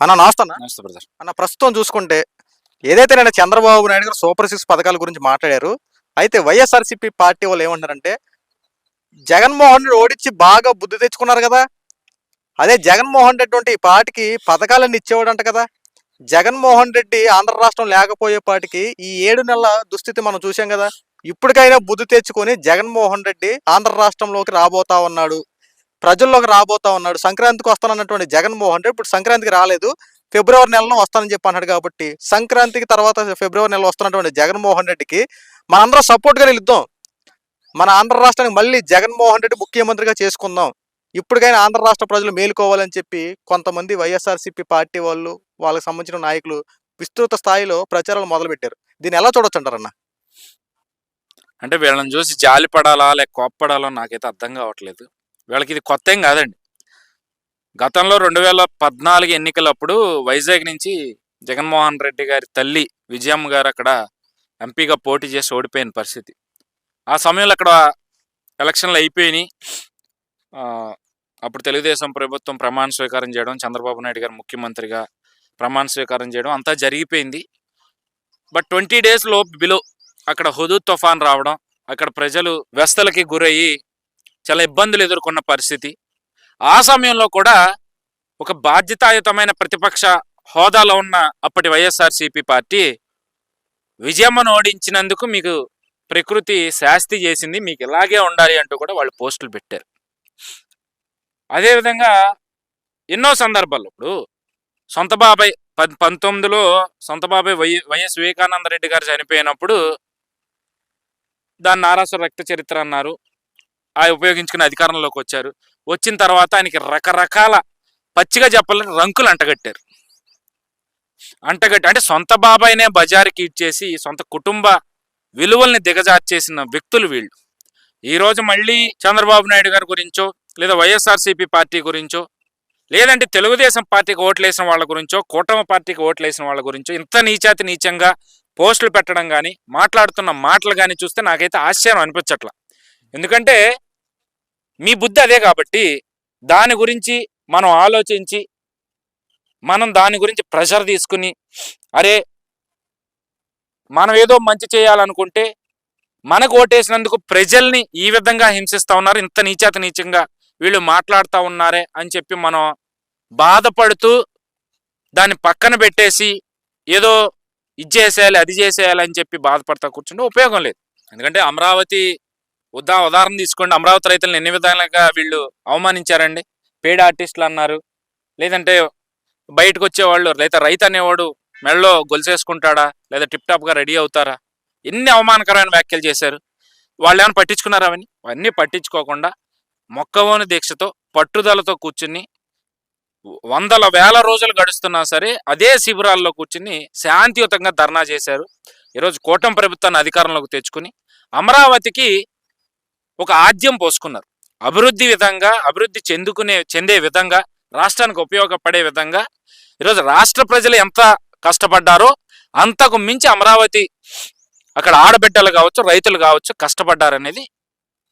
అన్న నమస్తే అన్న నమస్తే బ్రదర్. అన్న ప్రస్తుతం చూసుకుంటే ఏదైతే నేను చంద్రబాబు నాయుడు గారు సూపర్ సిక్స్ పథకాల గురించి మాట్లాడారు అయితే వైఎస్ఆర్సీపీ పార్టీ వాళ్ళు ఏమంటారంటే జగన్మోహన్ రెడ్డి ఓడించి బాగా బుద్ధి తెచ్చుకున్నారు కదా. అదే జగన్మోహన్ రెడ్డి వంటి ఈ పార్టీకి పథకాలన్నీ ఇచ్చేవాడంట కదా. జగన్మోహన్ రెడ్డి ఆంధ్ర రాష్ట్రం లేకపోయే పాటికి ఈ ఏడు నెలల దుస్థితి మనం చూసాం కదా. ఇప్పటికైనా బుద్ధి తెచ్చుకొని జగన్మోహన్ రెడ్డి ఆంధ్ర రాష్ట్రంలోకి రాబోతా ఉన్నాడు. ప్రజల్లోకి రాబోతా ఉన్నాడు. సంక్రాంతికి వస్తానన్నటువంటి జగన్మోహన్ రెడ్డి ఇప్పుడు సంక్రాంతికి రాలేదు. ఫిబ్రవరి నెలలో వస్తానని చెప్పి అన్నాడు కాబట్టి సంక్రాంతికి తర్వాత ఫిబ్రవరి నెలలో వస్తున్నటువంటి జగన్మోహన్ రెడ్డికి మనందరం సపోర్ట్గా నిలుద్దాం. మన ఆంధ్ర రాష్ట్రానికి మళ్ళీ జగన్మోహన్ రెడ్డి ముఖ్యమంత్రిగా చేసుకుందాం. ఇప్పటికైనా ఆంధ్ర రాష్ట్ర ప్రజలు మేలుకోవాలని చెప్పి కొంతమంది వైఎస్ఆర్సీపీ పార్టీ వాళ్ళు వాళ్ళకి సంబంధించిన నాయకులు విస్తృత స్థాయిలో ప్రచారాలు మొదలుపెట్టారు. దీన్ని ఎలా చూడొచ్చు అంటారన్న అంటే వీళ్ళని చూసి జాలి పడాలా లేక కోప్పడాలో నాకైతే అర్థం కావట్లేదు. వీళ్ళకి ఇది కొత్త ఏం కాదండి. గతంలో రెండు వేల పద్నాలుగు ఎన్నికలప్పుడు వైజాగ్ నుంచి జగన్మోహన్ రెడ్డి గారి తల్లి విజయమ్మ గారు అక్కడ ఎంపీగా పోటీ చేసి ఓడిపోయిన పరిస్థితి. ఆ సమయంలో అక్కడ ఎలక్షన్లు అయిపోయినాయి. అప్పుడు తెలుగుదేశం ప్రభుత్వం ప్రమాణ స్వీకారం చేయడం చంద్రబాబు నాయుడు గారు ముఖ్యమంత్రిగా ప్రమాణ స్వీకారం చేయడం అంతా జరిగిపోయింది. బట్ ట్వంటీ డేస్లో బిలో అక్కడ హుదూ తుఫాన్ రావడం అక్కడ ప్రజలు వ్యస్తలకి గురయ్యి చాలా ఇబ్బందులు ఎదుర్కొన్న పరిస్థితి. ఆ సమయంలో కూడా ఒక బాధ్యతాయుతమైన ప్రతిపక్ష హోదాలో ఉన్న అప్పటి వైఎస్ఆర్సీపీ పార్టీ విజయమ్మను ఓడించినందుకు మీకు ప్రకృతి శాస్తి చేసింది మీకు ఇలాగే ఉండాలి అంటూ కూడా వాళ్ళు పోస్టులు పెట్టారు. అదేవిధంగా ఎన్నో సందర్భాల్లో ఇప్పుడు సొంత బాబాయ్ పద్ పంతొమ్మిదిలో సొంత బాబాయ్ వై వైఎస్ వివేకానంద రెడ్డి గారు చనిపోయినప్పుడు దాన్ని నారాసు రక్త చరిత్ర అన్నారు. ఆ ఉపయోగించుకుని అధికారంలోకి వచ్చారు. వచ్చిన తర్వాత ఆయనకి రకరకాల పచ్చిగా చెప్పాలని రంకులు అంటగట్టారు. అంటగట్టి అంటే సొంత బాబాయినే బజారుకి ఇచ్చేసి సొంత కుటుంబ విలువల్ని దిగజార్చేసిన వ్యక్తులు వీళ్ళు. ఈరోజు మళ్ళీ చంద్రబాబు నాయుడు గారి గురించో లేదా వైఎస్ఆర్సీపీ పార్టీ గురించో లేదంటే తెలుగుదేశం పార్టీకి ఓట్లేసిన వాళ్ళ గురించో కూటమి పార్టీకి ఓట్లేసిన వాళ్ళ గురించో ఇంత నీచాతి నీచంగా పోస్టులు పెట్టడం కానీ మాట్లాడుతున్న మాటలు కానీ చూస్తే నాకైతే ఆశ్చర్యం అనిపించట్లా. ఎందుకంటే మీ బుద్ధి అదే కాబట్టి దాని గురించి మనం ఆలోచించి మనం దాని గురించి ప్రెషర్ తీసుకుని అరే మనం ఏదో మంచి చేయాలనుకుంటే మనకు ఓటేసినందుకు ప్రజల్ని ఈ విధంగా హింసిస్తూ ఉన్నారు ఇంత నీచాత నీచంగా వీళ్ళు మాట్లాడుతూ ఉన్నారే అని చెప్పి మనం బాధపడుతూ దాన్ని పక్కన పెట్టేసి ఏదో ఇది చేసేయాలి అది చేసేయాలి అని చెప్పి బాధపడతా కూర్చుంటే ఉపయోగం లేదు. ఎందుకంటే అమరావతి ఉదా ఉదాహరణ తీసుకోండి. అమరావతి రైతులను ఎన్ని విధాలుగా వీళ్ళు అవమానించారండి? పేడ్ ఆర్టిస్టులు అన్నారు. లేదంటే బయటకు వచ్చేవాళ్ళు లేదా రైతు అనేవాడు మెడలో గొలుసేసుకుంటాడా? లేదా టిప్ టాప్గా రెడీ అవుతారా? ఎన్ని అవమానకరమైన వ్యాఖ్యలు చేశారు? వాళ్ళు ఏమైనా పట్టించుకున్నారా అవన్నీ? అవన్నీ పట్టించుకోకుండా మొక్కవోని దీక్షతో పట్టుదలతో కూర్చుని వందల వేల రోజులు గడుస్తున్నా సరే అదే శిబిరాల్లో కూర్చుని శాంతియుతంగా ధర్నా చేశారు. ఈరోజు కూటమి ప్రభుత్వాన్ని అధికారంలోకి తెచ్చుకుని అమరావతికి ఒక ఆద్యం పోసుకున్నారు. అభివృద్ధి విధంగా అభివృద్ధి చెందుకునే చెందే విధంగా రాష్ట్రానికి ఉపయోగపడే విధంగా ఈరోజు రాష్ట్ర ప్రజలు ఎంత కష్టపడ్డారో అంతకు మించి అమరావతి అక్కడ ఆడబిడ్డలు కావచ్చు రైతులు కావచ్చు కష్టపడ్డారనేది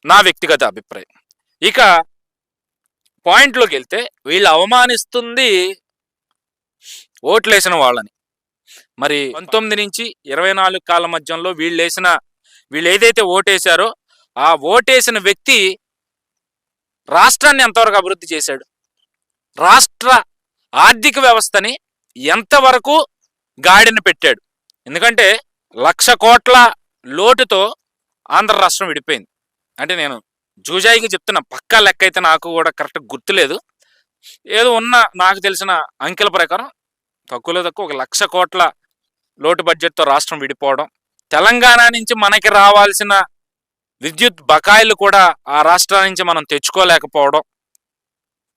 నా వ్యక్తిగత అభిప్రాయం. ఇక పాయింట్లోకి వెళ్తే వీళ్ళు అవమానిస్తుంది ఓట్లేసిన వాళ్ళని. మరి పంతొమ్మిది నుంచి ఇరవై నాలుగు కాల మధ్యంలో వీళ్ళు వేసిన వీళ్ళు ఏదైతే ఓటేశారో ఆ ఓటేసిన వ్యక్తి రాష్ట్రాన్ని ఎంతవరకు అభివృద్ధి చేశాడు? రాష్ట్ర ఆర్థిక వ్యవస్థని ఎంతవరకు గాడిన పెట్టాడు? ఎందుకంటే లక్ష కోట్ల లోటుతో ఆంధ్ర రాష్ట్రం విడిపోయింది. అంటే నేను జూజాయికి చెప్తున్న పక్కా లెక్క అయితే నాకు కూడా కరెక్ట్ గుర్తులేదు. ఏదో ఉన్న నాకు తెలిసిన అంకెల ప్రకారం తక్కువలో తక్కువ ఒక లక్ష కోట్ల లోటు బడ్జెట్తో రాష్ట్రం విడిపోవడం. తెలంగాణ నుంచి మనకి రావాల్సిన విద్యుత్ బకాయిలు కూడా ఆ రాష్ట్రం నుంచి మనం తెచ్చుకోలేకపోవడం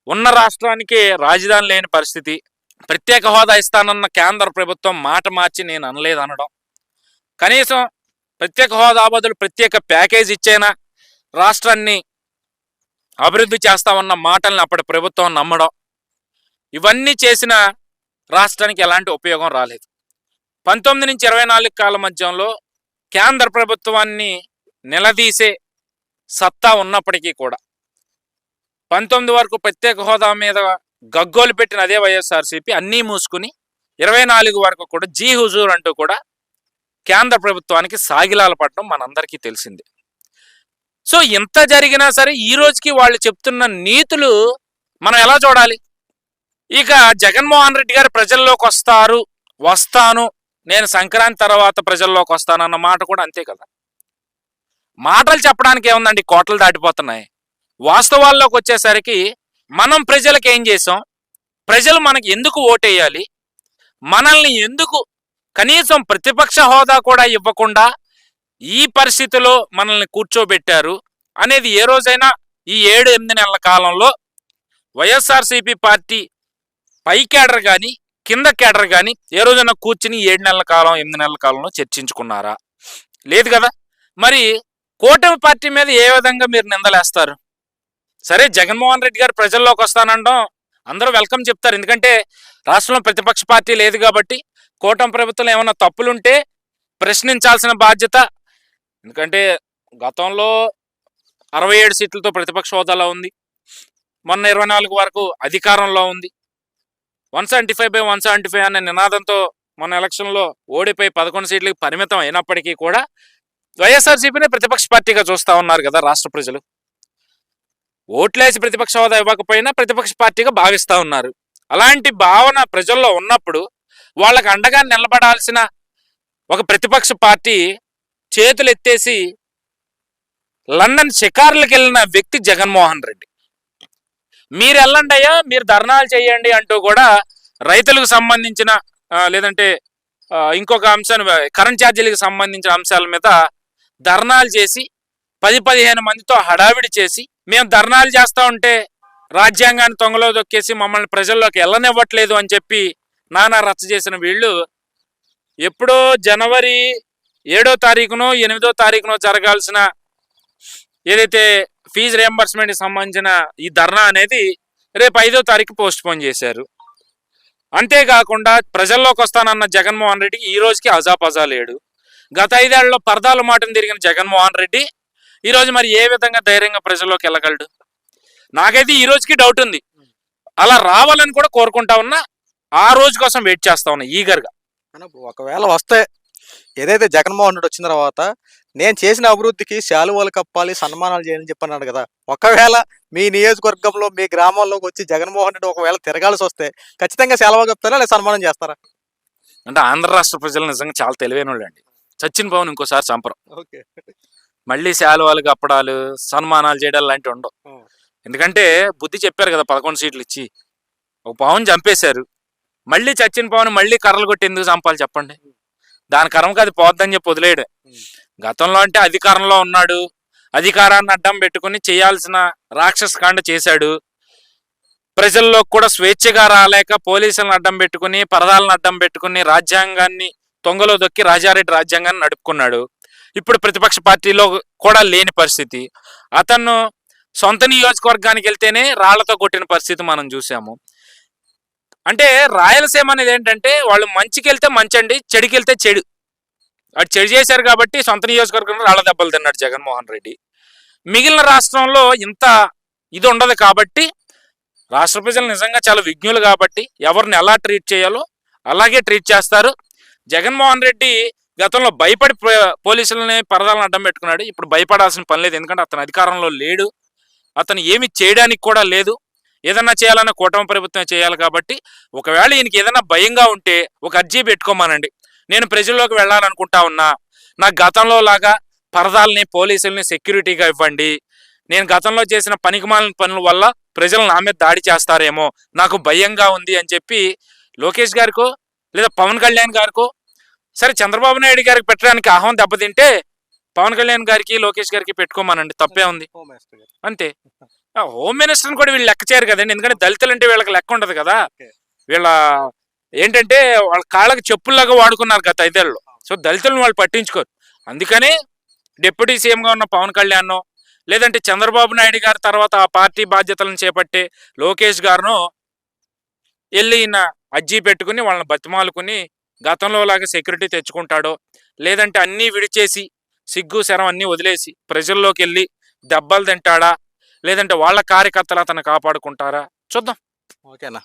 ఉన్న రాష్ట్రానికి రాజధాని లేని పరిస్థితి ప్రత్యేక హోదా ఇస్తానన్న కేంద్ర ప్రభుత్వం మాట మార్చి నేను అనలేదు అనడం కనీసం ప్రత్యేక హోదా బదులు ప్రత్యేక ప్యాకేజ్ ఇచ్చేనా రాష్ట్రాన్ని అభివృద్ధి చేస్తామన్న మాటల్ని అప్పటి ప్రభుత్వం నమ్మడం ఇవన్నీ చేసిన రాష్ట్రానికి ఎలాంటి ఉపయోగం రాలేదు. పంతొమ్మిది నుంచి ఇరవై నాలుగు కాల మధ్యంలో కేంద్ర ప్రభుత్వాన్ని నిలదీసే సత్తా ఉన్నప్పటికీ కూడా. పంతొమ్మిది వరకు ప్రత్యేక హోదా మీద గగ్గోలు పెట్టిన అదే వైఎస్ఆర్సీపీ అన్నీ మూసుకుని ఇరవై నాలుగు వరకు కూడా జీ హుజూర్ అంటూ కూడా కేంద్ర ప్రభుత్వానికి సాగిలాల పడడం మనందరికీ తెలిసిందే. సో ఇంత జరిగినా సరే ఈ రోజుకి వాళ్ళు చెప్తున్న నీతులు మనం ఎలా చూడాలి? ఇక జగన్మోహన్ రెడ్డి గారు ప్రజల్లోకి వస్తారు వస్తాను నేను సంక్రాంతి తర్వాత ప్రజల్లోకి వస్తానన్న మాట కూడా అంతే కదా. మాటలు చెప్పడానికి ఏముందండి? కోటలు దాటిపోతున్నాయి. వాస్తవాల్లోకి వచ్చేసరికి మనం ప్రజలకు ఏం చేసాం? ప్రజలు మనకి ఎందుకు ఓటేయాలి? మనల్ని ఎందుకు కనీసం ప్రతిపక్ష హోదా కూడా ఇవ్వకుండా ఈ పరిస్థితిలో మనల్ని కూర్చోబెట్టారు అనేది ఏ రోజైనా ఈ ఏడు ఎనిమిది నెలల కాలంలో వైఎస్ఆర్సీపీ పార్టీ పై కేడర్ కానీ కింద కేడర్ కానీ ఏ రోజైనా కూర్చుని ఏడు నెలల కాలం ఎనిమిది నెలల కాలంలో చర్చించుకున్నారా? లేదు కదా? మరి కూటమి పార్టీ మీద ఏ విధంగా మీరు నిందలేస్తారు? సరే జగన్మోహన్ రెడ్డి గారు ప్రజల్లోకి వస్తానండం అందరూ వెల్కమ్ చెప్తారు. ఎందుకంటే రాష్ట్రంలో ప్రతిపక్ష పార్టీ లేదు కాబట్టి కూటమి ప్రభుత్వం ఏమైనా తప్పులుంటే ప్రశ్నించాల్సిన బాధ్యత. ఎందుకంటే గతంలో అరవై ఏడు సీట్లతో ప్రతిపక్ష హోదాలో ఉంది. మొన్న ఇరవై నాలుగు వరకు అధికారంలో ఉంది. One seventy five by one seventy five అనే నినాదంతో మన ఎలక్షన్లో ఓడిపోయి పదకొండు సీట్లకు పరిమితం అయినప్పటికీ కూడా వైఎస్ఆర్సీపీని ప్రతిపక్ష పార్టీగా చూస్తూ ఉన్నారు కదా రాష్ట్ర ప్రజలు. ఓట్లేసి ప్రతిపక్ష హోదా ఇవ్వకపోయినా ప్రతిపక్ష పార్టీగా భావిస్తా ఉన్నారు. అలాంటి భావన ప్రజల్లో ఉన్నప్పుడు వాళ్ళకు అండగా నిలబడాల్సిన ఒక ప్రతిపక్ష పార్టీ చేతులు ఎత్తేసి లండన్ షికారులకు వెళ్ళిన వ్యక్తి జగన్మోహన్ రెడ్డి. మీరు వెళ్ళండి అయ్యా మీరు ధర్నాలు చేయండి అంటూ కూడా రైతులకు సంబంధించిన లేదంటే ఇంకొక అంశాన్ని కరెంట్ ఛార్జీలకు సంబంధించిన అంశాల మీద ధర్నాలు చేసి పది పదిహేను మందితో హడావిడి చేసి మేము ధర్నాలు చేస్తా ఉంటే రాజ్యాంగాన్ని తొంగలో దొక్కేసి మమ్మల్ని ప్రజల్లోకి వెళ్ళనివ్వట్లేదు అని చెప్పి నానా రచ్చ చేసిన వీళ్ళు ఎప్పుడో జనవరి ఏడో తారీఖునో ఎనిమిదో తారీఖునో జరగాల్సిన ఏదైతే ఫీజు రియంబర్స్మెంట్కి సంబంధించిన ఈ ధర్నా అనేది రేపు ఐదో తారీఖు పోస్ట్ పోన్ చేశారు. అంతేకాకుండా ప్రజల్లోకి వస్తానన్న జగన్మోహన్ రెడ్డికి ఈ రోజుకి అజాపజా లేడు గత ఐదేళ్ళలో పరదాల మాటను తిరిగిన జగన్మోహన్ రెడ్డి ఈ రోజు మరి ఏ విధంగా ధైర్యంగా ప్రజల్లోకి వెళ్ళగలడు? నాకైతే ఈ రోజుకి డౌట్ ఉంది. అలా రావాలని కూడా కోరుకుంటా ఉన్నా ఆ రోజు కోసం వెయిట్ చేస్తా ఉన్నా ఈగర్గా. ఒకవేళ వస్తే ఏదైతే జగన్మోహన్ రెడ్డి వచ్చిన తర్వాత నేను చేసిన అభివృద్ధికి శాలువాలు కప్పాలి సన్మానాలు చేయాలని చెప్పన్నాడు కదా. ఒకవేళ మీ నియోజకవర్గంలో మీ గ్రామంలోకి వచ్చి జగన్మోహన్ రెడ్డి ఒకవేళ తిరగాల్సి వస్తే ఖచ్చితంగా సెలవు కప్తారా లేదా సన్మానం చేస్తారా? అంటే ఆంధ్ర రాష్ట్ర ప్రజలు నిజంగా చాలా తెలివైన వాళ్ళు అండి సచిన్ పవన్ ఇంకోసారి చంపరం మళ్ళీ శాలువాలు కప్పడాలు సన్మానాలు చేయడాలు లాంటివి ఉండవు. ఎందుకంటే బుద్ధి చెప్పారు కదా పదకొండు సీట్లు ఇచ్చి. ఒక పవన్ చంపేశారు. మళ్ళీ చచ్చిన పవన్ మళ్ళీ కర్రలు కొట్టి ఎందుకు చంపాలి చెప్పండి? దాని కర్మకి అది పోద్దని చెప్పి వదిలేడు. గతంలో అంటే అధికారంలో ఉన్నాడు. అధికారాన్ని అడ్డం పెట్టుకుని చేయాల్సిన రాక్షస కాండ చేశాడు. ప్రజల్లో కూడా స్వేచ్ఛగా రాలేక పోలీసులను అడ్డం పెట్టుకుని పరదాలను అడ్డం పెట్టుకుని రాజ్యాంగాన్ని తొంగలో దొక్కి రాజారెడ్డి రాజ్యాంగాన్ని నడుపుకున్నాడు. ఇప్పుడు ప్రతిపక్ష పార్టీలో కూడా లేని పరిస్థితి. అతను సొంత నియోజకవర్గానికి వెళ్తేనే రాళ్ళతో కొట్టిన పరిస్థితి మనం చూసాము. అంటే రాయలసీమ అనేది ఏంటంటే వాళ్ళు మంచికి వెళ్తే మంచి అండి చెడుకి వెళ్తే చెడు. అటు చెడు చేశారు కాబట్టి సొంత నియోజకవర్గంలో రాళ్ళ దెబ్బలు తిన్నాడు జగన్మోహన్ రెడ్డి. మిగిలిన రాష్ట్రంలో ఇంత ఇది ఉండదు కాబట్టి రాష్ట్ర ప్రజలు నిజంగా చాలా విజ్ఞులు కాబట్టి ఎవరిని ఎలా ట్రీట్ చేయాలో అలాగే ట్రీట్ చేస్తారు. జగన్మోహన్ రెడ్డి గతంలో భయపడి పో- పోలీసులని పరదాలను అడ్డం పెట్టుకున్నాడు. ఇప్పుడు భయపడాల్సిన పని లేదు. ఎందుకంటే అతను అధికారంలో లేడు. అతను ఏమి చేయడానికి కూడా లేదు. ఏదన్నా చేయాలన్న కూటమి ప్రభుత్వం చేయాలి కాబట్టి ఒకవేళ ఈయనకి ఏదైనా భయంగా ఉంటే ఒక అర్జీ పెట్టుకోమానండి. నేను ప్రజల్లోకి వెళ్ళాలనుకుంటా ఉన్నా. నాకు గతంలో లాగా పరదాలని పోలీసుల్ని సెక్యూరిటీగా ఇవ్వండి. నేను గతంలో చేసిన పనికిమాలిన పనుల వల్ల ప్రజలు నా మీద దాడి చేస్తారేమో. నాకు భయంగా ఉంది అని చెప్పి లోకేష్ గారికో లేదా పవన్ కళ్యాణ్ గారికో సరే చంద్రబాబు నాయుడు గారికి పెట్టడానికి ఆహ్వానం దెబ్బతింటే పవన్ కళ్యాణ్ గారికి లోకేష్ గారికి పెట్టుకోమనండి. తప్పే ఉంది. అంతే. హోమ్ మినిస్టర్ని కూడా వీళ్ళు లెక్క చేయరు కదండి. ఎందుకంటే దళితులు అంటే వీళ్ళకి లెక్క ఉండదు కదా. వీళ్ళ ఏంటంటే వాళ్ళ కాళ్ళకి చెప్పుల్లాగా వాడుకున్నారు గత ఐదేళ్ళు సో దళితులను వాళ్ళు పట్టించుకోరు. అందుకనే డిప్యూటీ సీఎంగా ఉన్న పవన్ కళ్యాణ్ లేదంటే చంద్రబాబు నాయుడు గారి తర్వాత ఆ పార్టీ బాధ్యతలను చేపట్టే లోకేష్ గారును వెళ్ళి ఈయన అజ్జీ పెట్టుకుని వాళ్ళని బతిమాలుకుని గతంలో లాగా సెక్యూరిటీ తెచ్చుకుంటాడో లేదంటే అన్నీ విడిచేసి సిగ్గు శరం అన్నీ వదిలేసి ప్రజల్లోకి వెళ్ళి దెబ్బలు తింటాడా లేదంటే వాళ్ళ కార్యకర్తలు అతను కాపాడుకుంటారా? చూద్దాం. ఓకేనా.